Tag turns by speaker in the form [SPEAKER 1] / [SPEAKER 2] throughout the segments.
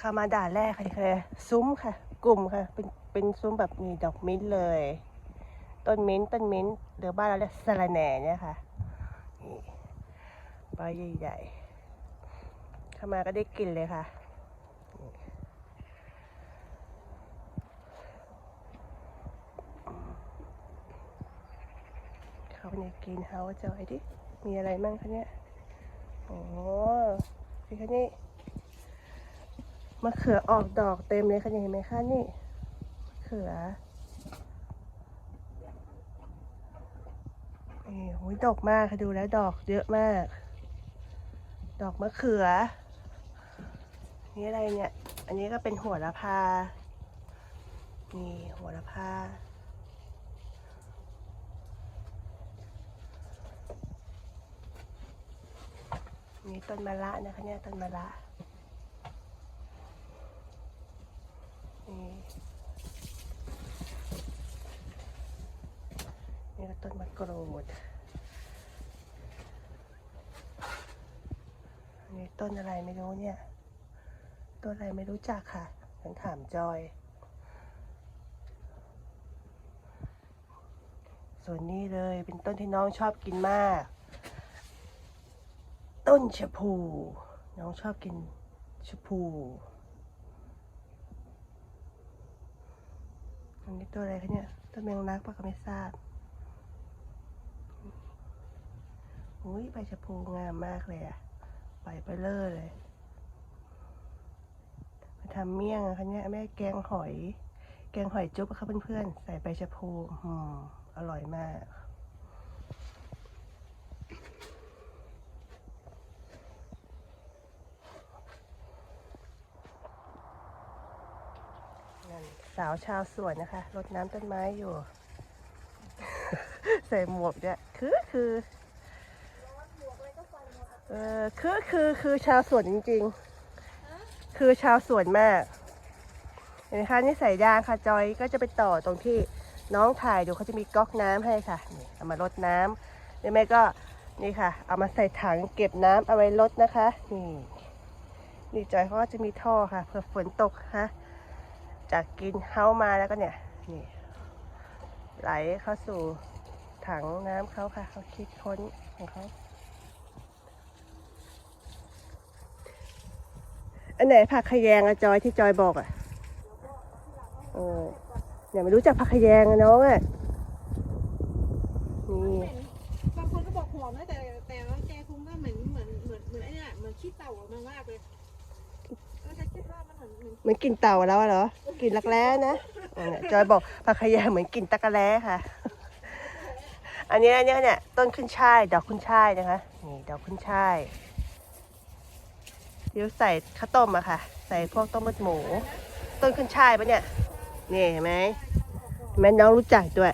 [SPEAKER 1] เข้ามาด่านแรกค่ะคือซุ้มค่ะ กลุ่มค่ะ เป็นเป็นซุ้มแบบมีดอกมิ้นท์เลย ต้นมิ้นท์ต้นมิ้นท์หรือบ้านเราเรียกสะระแหน่เนี่ยค่ะนี่ใบใหญ่ๆเข้ามาก็ได้กลิ่นเลยค่ะนี่เข้าไปในกรีนเฮาส์จอยดิ มีอะไรมั่งคะเนี่ย โอ้พี่คะนี่ มะเขือออกดอกเต็มเลยค่ะเห็นไหมคะนี่มะเขือนี่โอ้ยดอกมากค่ะดูแล้วดอกเยอะมาก ดอกมะเขือ นี่อะไรเนี่ย อันนี้ก็เป็นหัวละพา นี่หัวละพานี่ต้นมะระนะคะเนี่ยต้นมะระนี่นี่ก็ต้นมะกรูดอันนี่ต้นอะไรไม่รู้เนี่ย ต้นอะไรไม่รู้จักค่ะฉันถามจอย ส่วนนี้เลยเป็นต้นที่น้องชอบกินมาก ต้นชะพู น้องชอบกินชะพูอันนี้ตัวอะไรคะเนี่ยต้นแมงลักปะก็ไม่ทราบอุ้ยใบชะพูงามมากเลยอะใบเบลเลอร์เลย ทำเมี่ยงอะคะเนี่ยแม่แกงหอย แกงหอยจุ๊บอะค่ะเพื่อนๆ ใส่ใบชะพูอืมอร่อยมาก นั่นสาวชาวสวนนะคะ รดน้ำต้นไม้อยู่ ใส่หมวกเนี่ยคือคือ เออคือคือคือชาวสวนจริง ๆ คือชาวสวนมาก เห็นไหมคะนี่ใส่ยางค่ะจอยก็จะไปต่อตรงที่น้องถ่ายดูเขาจะมีก๊อกน้ำให้ค่ะนี่เอามารดน้ำหรือไม่ก็นี่ค่ะ เอามาใส่ถังเก็บน้ำเอาไว้รดนะคะ นี่นี่จอยเขาก็จะมีท่อค่ะเผื่อฝนตกค่ะ จากกินเฮามาแล้วก็เนี่ยนี่ไหลเข้าสู่ถังน้ำเขาค่ะเขาคิดค้นของเขา อันไหนผักขยงอะจอยที่จอยบอกอะเอออย่าไม่รู้จักผักขยงอะน้องอะนี่
[SPEAKER 2] บางคนก็บอกหอมนะแต่แต่ว่าแกคงก็เหมือนเหมือนเหมือนเหมือนไอ้เนี่ยเหมือนขี้เต่าออกมามากเลยก็จะคิดว่ามันเหมือนเหมือน
[SPEAKER 1] เหมือนกินเต่าแล้วอะเหรอกินรักแร้นะเออเนี่ยจอยบอกผักขยงเหมือนกินตะกะแร้ค่ะ อันนี้อันนี้เนี่ยต้นขึ้นช่ายดอกขึ้นช่ายนะคะนี่ดอกขึ้นช่ายเดี๋ยวใส่ข้าวต้มอะค่ะ ใส่พวกต้มเลือดหมู ต้นขึ้นช่ายปะเนี่ยนี่เห็นไหมเห็นไหมน้องรู้จักด้วย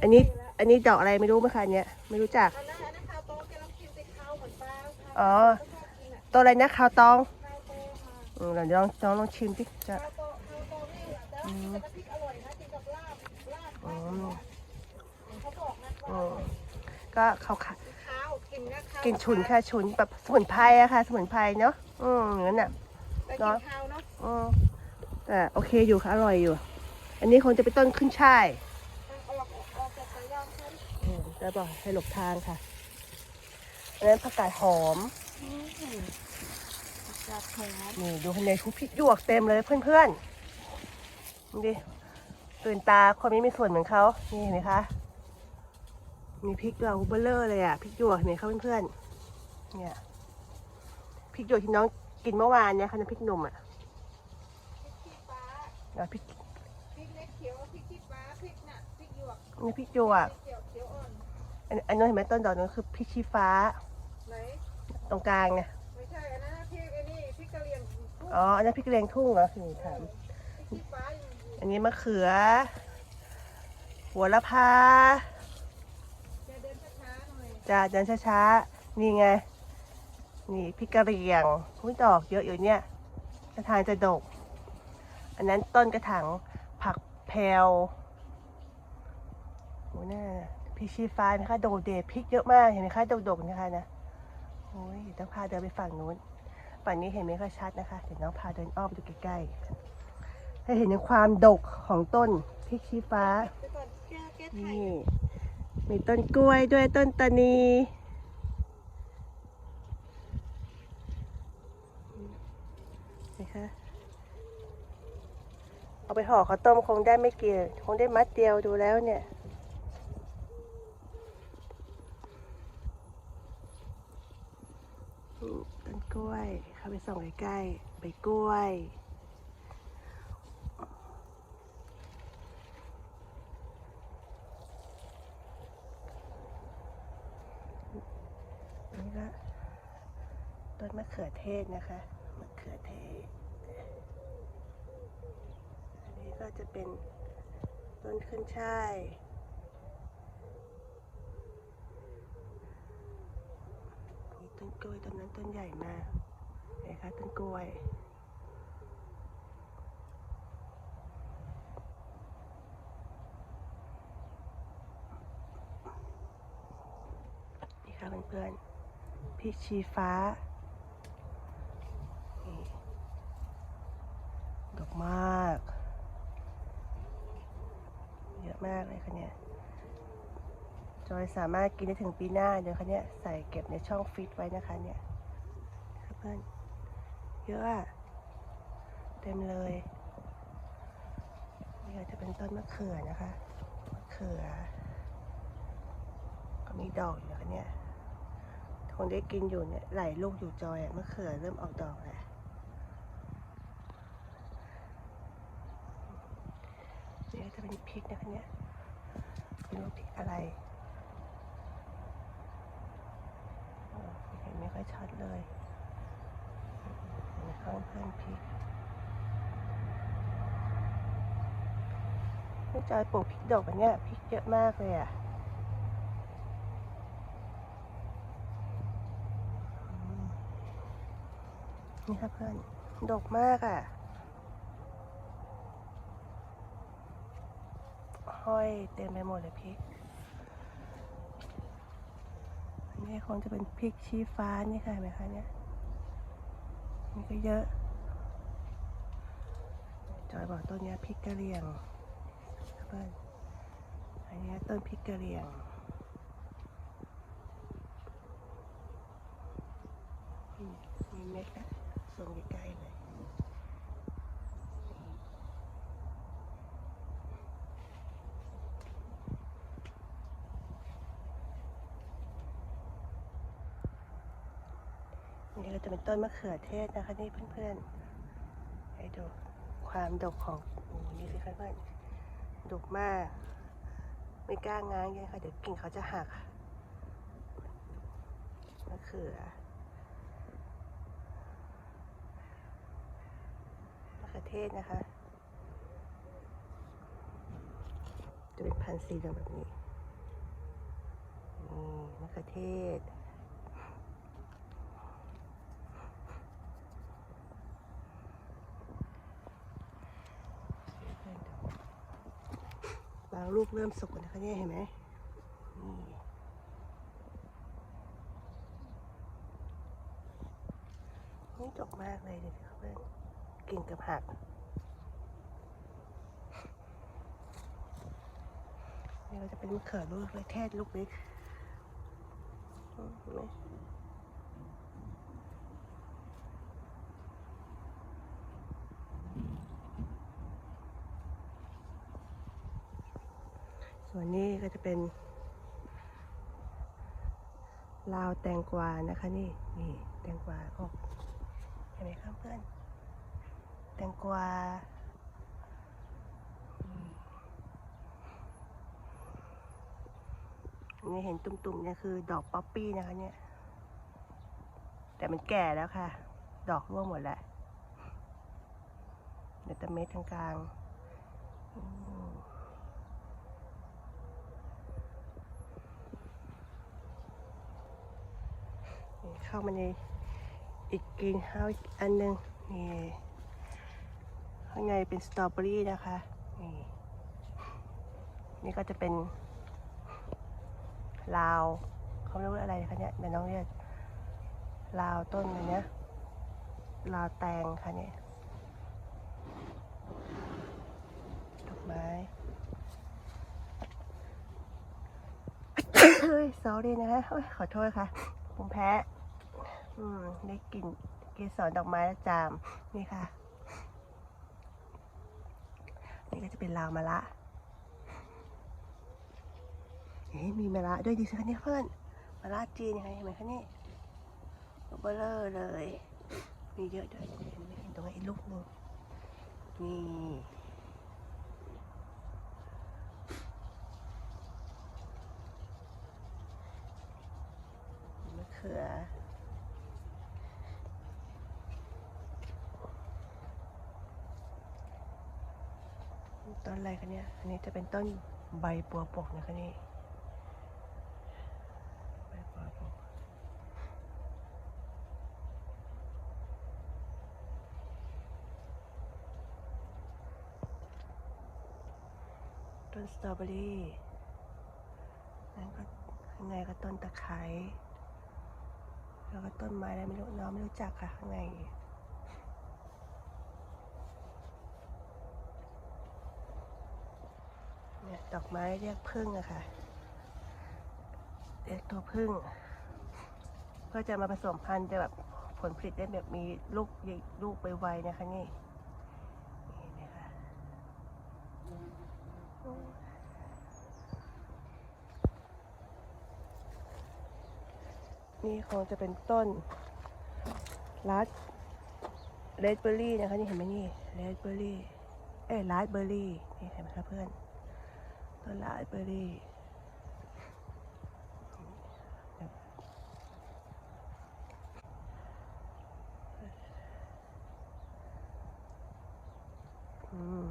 [SPEAKER 1] อันนี้อันนี้ดอกอะไรไม่รู้ไหมคะเนี่ยไม่รู้จัก
[SPEAKER 2] อันนั้นอันนั้นข้าวโต๊ะแกลองกินสิข้าวเหมือนปลา
[SPEAKER 1] อ๋อ
[SPEAKER 2] ข้าวชอบกินอะ
[SPEAKER 1] ตัวอะไรนะข้าวตอง
[SPEAKER 2] ข้วโต๊ะค่ะ
[SPEAKER 1] อืมเดี๋ยวลองน้องลองชิมดิจะ
[SPEAKER 2] ข้ะข้าวโต๊ะนี่แหละแต่ว่ากินกับน้ำพริกอร่อกินกับลาบลาบ
[SPEAKER 1] อืม
[SPEAKER 2] เขา บอกนะ
[SPEAKER 1] อื
[SPEAKER 2] ว่าม
[SPEAKER 1] ก็เขาค่ะ
[SPEAKER 2] ข้าวกินนะข้าว
[SPEAKER 1] กินฉุนค่ะฉุนแบบสมุนไพรอะค่ะ สมุนไพรเนาะอืมอย่างนั้นอะ
[SPEAKER 2] แต่กินข้าวเนาะ
[SPEAKER 1] อืมแต่โอเคอยู่ค่ะอร่อยอยู่ อันนี้คงจะเป็นต้นขึ้นช่าย
[SPEAKER 2] ออกออกจากสายยางฉัน
[SPEAKER 1] อืมจะบอกให้หลบทางค่ะอันนั้นผักกาดหอม
[SPEAKER 2] จากแผล
[SPEAKER 1] นี่ดูข้างในทุกพริกหยวกเต็มเลยเพื่อนๆดูดิตื่นตาคนไม่มีส่วนเหมือนเขานี่เห็นไหมคะ มีพริกหยวกเบลเลอร์เลยอะพริกหยวกเห็นไหมคะเพื่อนๆเนี่ยพริกหยวกที่น้องกินเมื่อวานเนี่ยค่ะน้ำพริกหนุ่มอะ
[SPEAKER 2] พริกขี้ฟ้า
[SPEAKER 1] แล้วพริก
[SPEAKER 2] พริกเล็กเขียวพริกขี้ฟ้าพริกน่ะพริกหยวก
[SPEAKER 1] นี่พริกหยวก
[SPEAKER 2] เขียวเขียวอ่อน
[SPEAKER 1] อันอันนู้นเห็นไหมต้นดอกนู้นคือพริกชี้ฟ้า
[SPEAKER 2] ไหน
[SPEAKER 1] ตรงกลางเนี่ย
[SPEAKER 2] ไม่ใช่อันนั้นนะพริกไอ้นี่พริกกะเหรี่ยงทุ่ง
[SPEAKER 1] อ๋ออันนั้นพริกแรงทุ่งเหรอนี่ถาม
[SPEAKER 2] พริกขี้ฟ้าอยู่อยู่
[SPEAKER 1] อันนี้มะเขือหัวละพา
[SPEAKER 2] จะเดินช้าๆหน่อย
[SPEAKER 1] จะเดินช้าๆ นี่ไง นี่พริกกะเหรี่ยงหุ้ยดอกเยอะอยู่เนี่ย กระถางจะดก อันนั้นต้นกระถางผักแพรวโอ้น่าพริกชี้ฟ้านะคะโดดเดดพริกเยอะมากเห็นไหมคะดกๆนะคะนะโอ้ยเดี๋ยวต้องพาเดินไปฝั่งนู้นฝั่งนี้เห็นไม่ค่อยชัดนะคะเดี๋ยวน้องพาเดินอ้อมดูใกล้ๆให้เห็นถึงความดกของต้นพริกชี้ฟ้า
[SPEAKER 2] เดี๋ยวก่อนแก้แก้ไข่
[SPEAKER 1] นี่ มีต้นกล้วยด้วยต้นตานีนะคะเอาไปห่อข้าวต้มคงได้ไม่เกี่ยวคงได้มัดเดียวดูแล้วเนี่ยต้นกล้วยเข้าไปส่องใกล้ๆใบกล้วย นี่ก็ต้นมะ เทศนะคะมะเขือเทศ อันนี้ก็จะเป็นต้นขึ้นช่ายมีต้นกล้วยต้นนั้นต้นใหญ่มากเห็นคะต้นกล้วยนี่ค่ะเพื่อนๆพริกชี้ฟ้านี่ดอก มาก เยอะมากเลยค่ะเนี่ยจอยสามารถกินได้ถึงปีหน้าเดี๋ยวคะเนี่ยใส่เก็บในช่องฟิตไว้นะคะเนี่ยเพื่อนเยอะเต็มเลยนี่จะเป็นต้นมะเขือนะคะมะเขือ ก็มีดอกอยู่คะเนี่ยคงได้กินอยู่เนี่ยหลายลูกอยู่จอยอะมะเขือเริ่มออกดอกแล้วนี่ก็ จะเป็นพริกนะคะเนี่ยไม่รู้พริกอะไรเห็นไม่ค่อยชัดเลยในข้างเพื่อนพริกนี่จอยปลูกพริกดอกแบบเนี้ยพริกเยอะมากเลยอะนี่ค่ะเพื่อนดกมากอะ ห้อยเต็มไปหมดเลยพริกอันนี้คงจะเป็นพริกชี้ฟ้านี่ค่ะเห็นไหมคะเนี่ยนี่ก็เยอะ จอยบอกต้นนี้พริกกะเหรี่ยงเพื่อนอันนี้ต้นพริกกะเหรี่ยงมมีเม็ดนะส่งใกล้ๆเลย นี่ก็จะเป็นต้นมะเขือเทศนะคะนี่เพื่อนๆ ให้ดูความดกของโอ้นี่สิคะเพื่อนดกมาก ไม่กล้าง้างยังค่ะ เดี๋ยวกิ่งเขาจะหักมะเขือมะเขือเทศนะคะ จะเป็นพันธุ์สีเหลืองแบบนี้นี่มะเขือเทศางลูกเริ่มสุกแล้วนะคะเนี่ยเห็นไหมนี่นี่ดกมากเลยเดี๋ยวเพื่อนกิ่งกับหักนี่เราจะเป็นมะเขือลูกเล็กเทศลูกเล็กอืมเห็นไหม ส่วนนี้ก็จะเป็นลาวแตงกวานะคะนี่นี่แตงกวาออกเห็นไหมครับเพื่อน แตงกวาอืมนี่เห็นตุ่มๆเนี่ยคือดอกป๊อปปี้นะคะเนี่ย แต่มันแก่แล้วค่ะ ดอกร่วงหมดแล้วเดี๋ยวแต่เม็ดกลางๆอืมนี่ เข้ามาในอีกกรีนเฮาส์อันหนึงนี่ข้างในเป็นสตรอเบอรี่นะคะนี่นี่ก็จะเป็นลาวเขาเรียกว่าอะไรคะเนี่ยเดี๋ยวน้องเรียกลาวต้นเลยนะลาวแตงค่ะเนี่ยดอกไม้เฮ้ย sorry นะคะขอโทษค่ะ ผมแพ้ อืมได้กลิ่นเกสรดอกไม้และจาม นี่ค่ะ นี่ก็จะเป็นลาวมะละเฮ้ยมีมะละด้วยดิสิคะเนี่ยเพื่อนมะละจีนยังไงเห็นไหมคะนี่เบลอเลย มีเยอะด้วยเห็นไหมเห็นตรงนี้ลูกหนึงนี่มะเขือ ต้นอะไรคะเนี่ย อันนี้จะเป็นต้นใบบัวบกนะคะนี่ใบบัวบกต้นสตรอเบอรี่นั่นก็ข้างในก็ต้นตะไคร้แล้วก็ต้นไม้อะไรไม่รู้น้องไม่รู้จักค่ะข้างใน เนี่ย ดอกไม้เรียกพึ่งอะค่ะ เรียกตัวพึ่งเพื่อจะมาผสมพันธุ์จะแบบผลผลิตได้แบบมีลูกใหญ่ลูกไวๆนะคะนี่นี่นะคะนี่คงจะเป็นต้นรัดเลดเบอร์รี่นะคะ นี่เห็นไหมนี่เลดเบอร์รี่ เอ้ยราสเบอร์รี่ นี่เห็นไหมคะเพื่อน ต้นราสเบอร์รี่อืม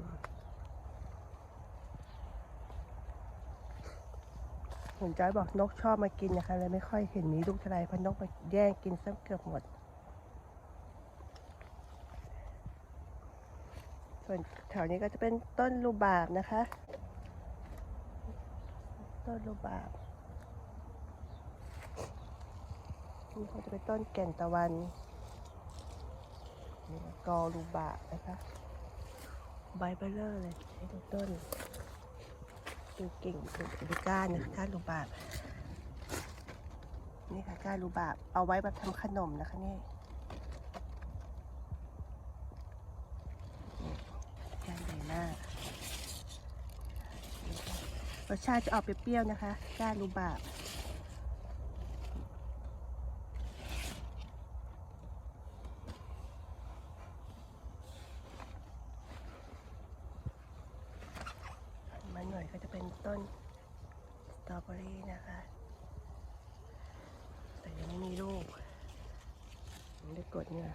[SPEAKER 1] ผมจอยบอกนกชอบมากินนะคะเลยไม่ค่อยเห็นมีลูกเท่าไหรพราะนกมาแย่งกินซะเกือบหมด ส่วนแถวนี้ก็จะเป็นต้นลูบาบนะคะ ต้นลูบาบนี่ก็จะเป็นต้นแก่นตะวันนี่กอลูบาบนะคะใบเบลเลอร์เลยให้ดูต้นดูกิ่งดูดูก้านนะคะก้านลูบาบนี่ค่ะก้านลูบาบเอาไว้แบบทำขนมนะคะนี่ จานใหญ่มาก รสชาติจะออกเปรี้ยวๆนะคะ ก้านรูบาบมาหน่อยก็จะเป็นต้นสตรอเบอรี่นะคะ แต่ยังไม่มีลูกยังไม่ได้กดเนี่ย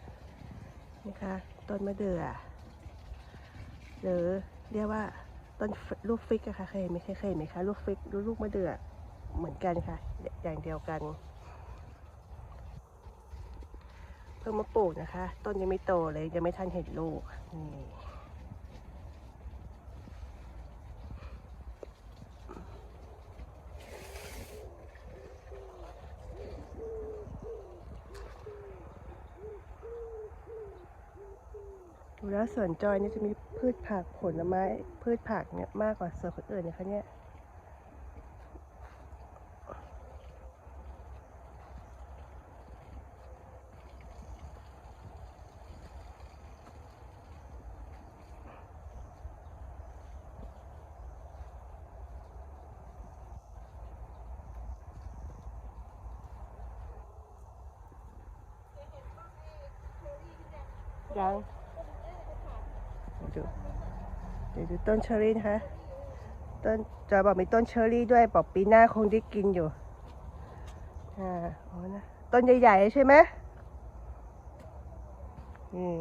[SPEAKER 1] นี่ค่ะต้นมะเดื่อ หรือเรียกว่า ต้นลูกฟิกอะค่ะเคยไหมเคยเห็นไหมคะลูกฟิกลูกมะเดื่อเหมือนกันค่ะ อย่างเดียวกัน เพิ่งมาปลูกนะคะ ต้นยังไม่โตเลยยังไม่ทันเห็นลูกนี่ดูแล้วสวนจอยนี่จะมี พืชผักผลไม้ พืชผักเนี่ยมากกว่าสวนคนอื่นนะคะเนี่ยยัง ดูเดี๋ยวดูต้นเชอรี่นะคะต้นจอยบอกมีต้นเชอรี่ด้วยบอกปีหน้าคงได้กินอยู่อ่าอ๋อนะต้นใหญ่ๆใช่ไหมนี่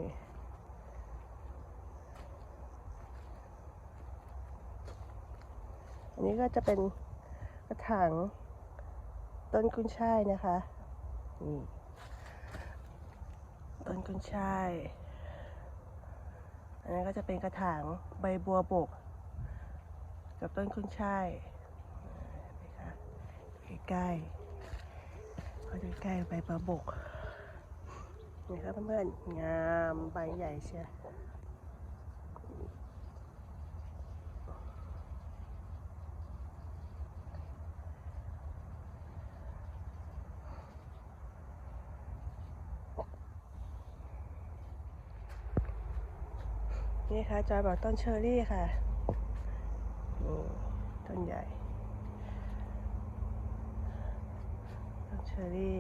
[SPEAKER 1] อันนี้ก็จะเป็นกระถางต้นกุนช่ายนะคะนี่ต้นกุนช่าย อันนี้ก็จะเป็นกระถางใบบัวบก กับต้นกุนช่ายไหมคะใกล้ๆก็จะใกล้ใบบัวบกนี่ครับเพื่อนๆงามใบใหญ่เชียว ค่ะจอยบอกต้นเชอรี่ค่ะนี่ต้นใหญ่ต้นเชอรี่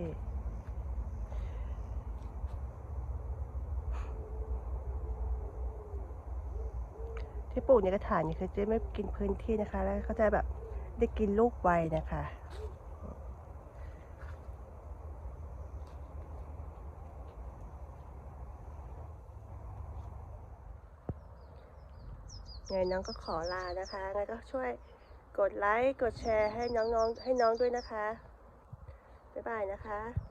[SPEAKER 1] ที่ปลูกในกระถางนี่คือจะไม่กินพื้นที่นะคะ แล้วเขาจะแบบได้กินลูกไวนะคะ ไงน้องก็ขอลานะคะไงก็ช่วยกดไลค์ กดแชร์ให้น้องๆให้น้องด้วยนะคะ บ๊ายบายนะคะ